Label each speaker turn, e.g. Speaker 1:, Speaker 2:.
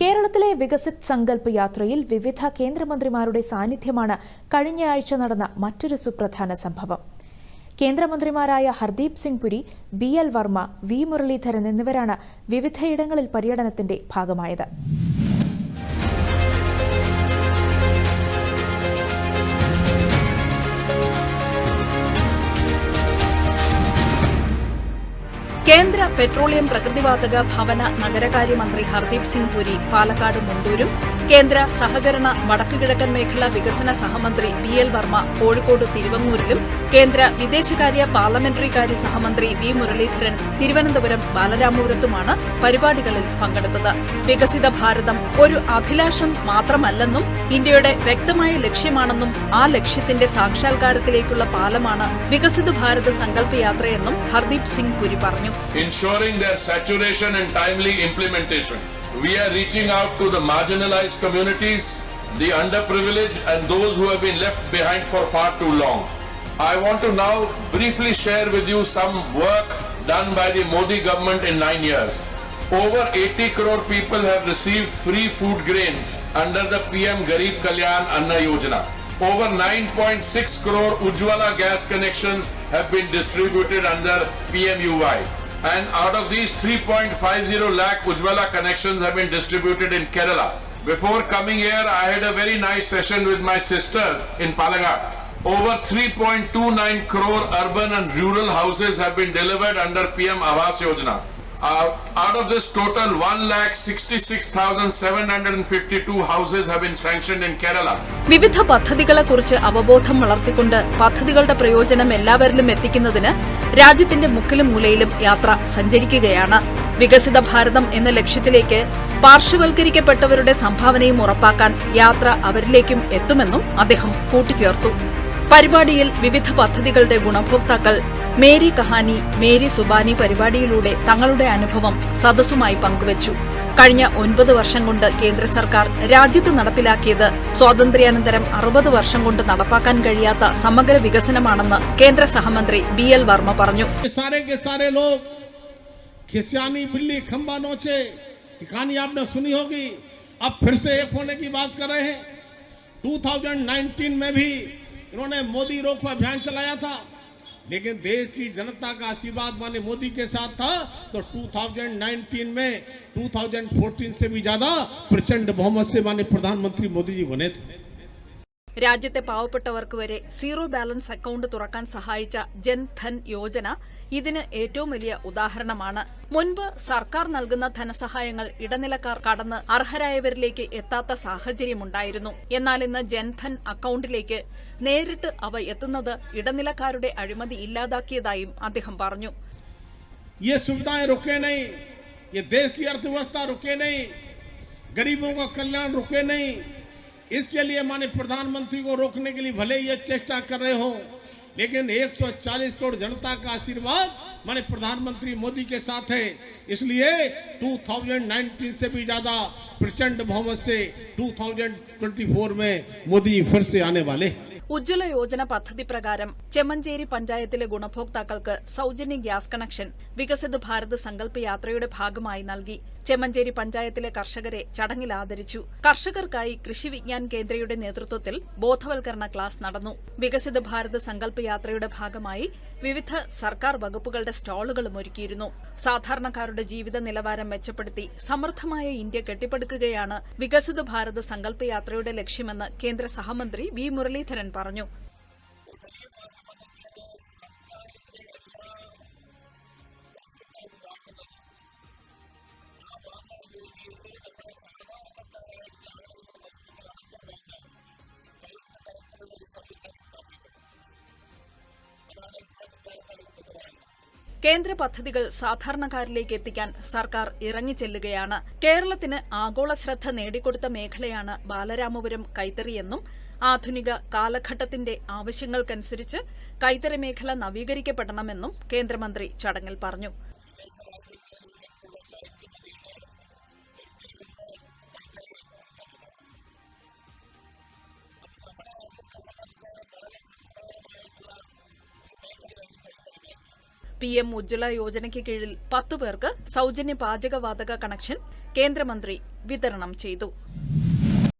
Speaker 1: കേരളത്തിലെ വികസിത് സങ്കല്പ് യാത്രയിൽ വിവിധ കേന്ദ്രമന്ത്രിമാരുടെ സാന്നിധ്യമാണ് കഴിഞ്ഞയാഴ്ച നടന്ന മറ്റൊരു സുപ്രധാന സംഭവം. കേന്ദ്രമന്ത്രിമാരായ Hardeep Singh Puri B L Verma V Muraleedharan എന്നിവരാണ് വിവിധയിടങ്ങളിൽ പര്യടനത്തിന്റെ ഭാഗമായത്.
Speaker 2: കേന്ദ്ര പെട്രോളിയം പ്രകൃതിവാതക ഭവന നഗരകാര്യമന്ത്രി ഹർദീപ് സിംഗ് പുരി പാലക്കാട് മുണ്ടൂരും കേന്ദ്ര സഹകരണ വടക്കുകിഴക്കൻ മേഖല വികസന സഹമന്ത്രി ബി എൽ വർമ്മ കോഴിക്കോട് തിരുവങ്ങൂരിലും കേന്ദ്ര വിദേശകാര്യ പാർലമെന്ററി കാര്യ സഹമന്ത്രി വി മുരളീധരൻ തിരുവനന്തപുരം ബാലരാമപുരത്തുമാണ് പരിപാടികളിൽ പങ്കെടുത്തത് വികസിത ഭാരതം ഒരു അഭിലാഷം മാത്രമല്ലെന്നും ഇന്ത്യയുടെ വ്യക്തമായ ലക്ഷ്യമാണെന്നും ആ ലക്ഷ്യത്തിന്റെ സാക്ഷാത്കാരത്തിലേക്കുള്ള പാലമാണ് വികസിത ഭാരത സങ്കല്പ യാത്രയെന്നും ഹർദീപ് സിംഗ് പുരി പറഞ്ഞു
Speaker 3: their saturation and timely implementation. We are reaching out to the marginalized communities, the underprivileged, and those who have been left behind for far too long. I want to now briefly share with you some work done by the Modi government in nine years. Over 80 crore people have received free food grain under the PM Garib Kalyan Anna Yojana. Over 9.6 crore Ujjwala gas connections have been distributed under PMUY. And out of these 3.50 lakh Ujjwala connections have been distributed in Kerala. Before coming here, I had a very nice session with my sisters in Palagat. Over 3.29 crore urban and rural houses have been delivered under PM Awas Yojana. Uh, out of this total, 1,66,752 houses have been sanctioned in Kerala.
Speaker 2: വിവിധ പദ്ധതികളെക്കുറിച്ച് അവബോധം വളർത്തിക്കൊണ്ട് പദ്ധതികളുടെ പ്രയോജനം എല്ലാവരിലും എത്തിക്കുന്നതിന് രാജ്യത്തിന്റെ മുക്കിലും മൂലയിലും യാത്ര സഞ്ചരിക്കുകയാണ് വികസിത ഭാരതം എന്ന ലക്ഷ്യത്തിലേക്ക് പാർശ്വവൽക്കരിക്കപ്പെട്ടവരുടെ സംഭാവനയും ഉറപ്പാക്കാൻ യാത്ര അവരിലേക്കും എത്തുമെന്നും അദ്ദേഹം കൂട്ടിച്ചേർത്തു പരിപാടിയിൽ വിവിധ പദ്ധതികളുടെ ഗുണഭോക്താക്കൾ മേരി കഹാനി മേരി സുബാനി പരിപാടിയിലൂടെ തങ്ങളുടെ അനുഭവം സദസ്സുമായി പങ്കുവച്ചു കഴിഞ്ഞ ഒൻപത് വർഷം കൊണ്ട് കേന്ദ്ര സർക്കാർ രാജ്യത്ത് നടപ്പിലാക്കിയത് സ്വാതന്ത്ര്യാനന്തരം അറുപത് വർഷം കൊണ്ട് നടപ്പാക്കാൻ കഴിയാത്ത സമഗ്ര വികസനമാണെന്ന് കേന്ദ്ര സഹമന്ത്രി ബി എൽ വർമ്മ പറഞ്ഞു
Speaker 4: ये सारे के सारे लोग खिसियानी बिल्ली खंबा नोचे ये कहानी आपने सुनी होगी अब फिर से एक होने की बात कर रहे हैं 2019 में भी इन्होंने मोदी रोको अभियान चलाया था। लेकिन देश की जनता का आशीर्वाद माने मोदी के साथ था तो 2019 में 2014 से भी ज़्यादा प्रचंड बहुमत से माने प्रधानमंत्री मोदी जी बने थे।
Speaker 2: രാജ്യത്തെ പാവപ്പെട്ടവർക്ക് വരെ സീറോ ബാലൻസ് അക്കൌണ്ട് തുറക്കാൻ സഹായിച്ച ജൻധൻ യോജന ഇതിന് ഏറ്റവും വലിയ ഉദാഹരണമാണ് മുൻപ് സർക്കാർ നൽകുന്ന ധനസഹായങ്ങൾ ഇടനിലക്കാർ കടന്ന് അർഹരായവരിലേക്ക് എത്താത്ത സാഹചര്യമുണ്ടായിരുന്നു എന്നാൽ ഇന്ന് ജൻധൻ അക്കൌണ്ടിലേക്ക് നേരിട്ട് അവ എത്തുന്നത് ഇടനിലക്കാരുടെ അഴിമതി ഇല്ലാതാക്കിയതായും അദ്ദേഹം പറഞ്ഞു
Speaker 4: ये सुविधाएं रुके नहीं ये देश की अर्थव्यवस्था रुके नहीं गरीबों का कल्याण रुके नहीं इसके लिए माने प्रधानमंत्री को रोकने के लिए भले ही चेष्टा कर रहे हो, लेकिन 140 करोड़ जनता का आशीर्वाद माने प्रधानमंत्री मोदी के साथ है। इसलिए 2019 से भी ज़्यादा प्रचंड बहुमत से 2024 में मोदी फिर से आने वाले हैं।
Speaker 2: ഉജ്ജ്വല യോജന പദ്ധതി പ്രകാരം ചെമ്മഞ്ചേരി പഞ്ചായത്തിലെ ഗുണഭോക്താക്കൾക്ക് സൌജന്യ ഗ്യാസ് കണക്ഷൻ വികസിത ഭാരത് സങ്കല്പ യാത്രയുടെ ഭാഗമായി നൽകി ചെമ്മഞ്ചേരി പഞ്ചായത്തിലെ കർഷകരെ ചടങ്ങിൽ ആദരിച്ചു. കർഷകർക്കായി കൃഷി വിജ്ഞാൻ കേന്ദ്രയുടെ നേതൃത്വത്തിൽ ബോധവൽക്കരണ ക്ലാസ് നടന്നു. വികസിത ഭാരത് സങ്കല്പ യാത്രയുടെ ഭാഗമായി വിവിധ സർക്കാർ വകുപ്പുകളുടെ സ്റ്റാളുകളും ഒരുക്കിയിരുന്നു. സാധാരണക്കാരുടെ ജീവിത നിലവാരം മെച്ചപ്പെടുത്തി സമൃദ്ധമായ ഇന്ത്യ കെട്ടിപ്പടുക്കുകയാണ് വികസിത ഭാരത് സങ്കല്പ യാത്രയുടെ ലക്ഷ്യമെന്ന് കേന്ദ്ര സഹമന്ത്രി വി മുരളീധരൻ പറഞ്ഞു. കേന്ദ്ര പദ്ധതികൾ സാധാരണക്കാരിലേക്ക് എത്തിക്കാൻ സർക്കാർ ഇറങ്ങിച്ചെല്ലുകയാണ്. കേരളത്തിന് ആഗോള ശ്രദ്ധ നേടിക്കൊടുത്ത മേഖലയാണ് ബാലരാമപുരം കൈത്തറിയെന്നും ആധുനിക കാലഘട്ടത്തിന്റെ ആവശ്യങ്ങൾക്കനുസരിച്ച് കൈത്തറി മേഖല നവീകരിക്കപ്പെടണമെന്നും കേന്ദ്രമന്ത്രി ചടങ്ങിൽ പറഞ്ഞു. പി എം ഉജ്ജ്വല യോജനയ്ക്ക് കീഴിൽ പത്തു പേർക്ക് സൌജന്യ പാചകവാതക കണക്ഷൻ കേന്ദ്രമന്ത്രി വിതരണം ചെയ്തു.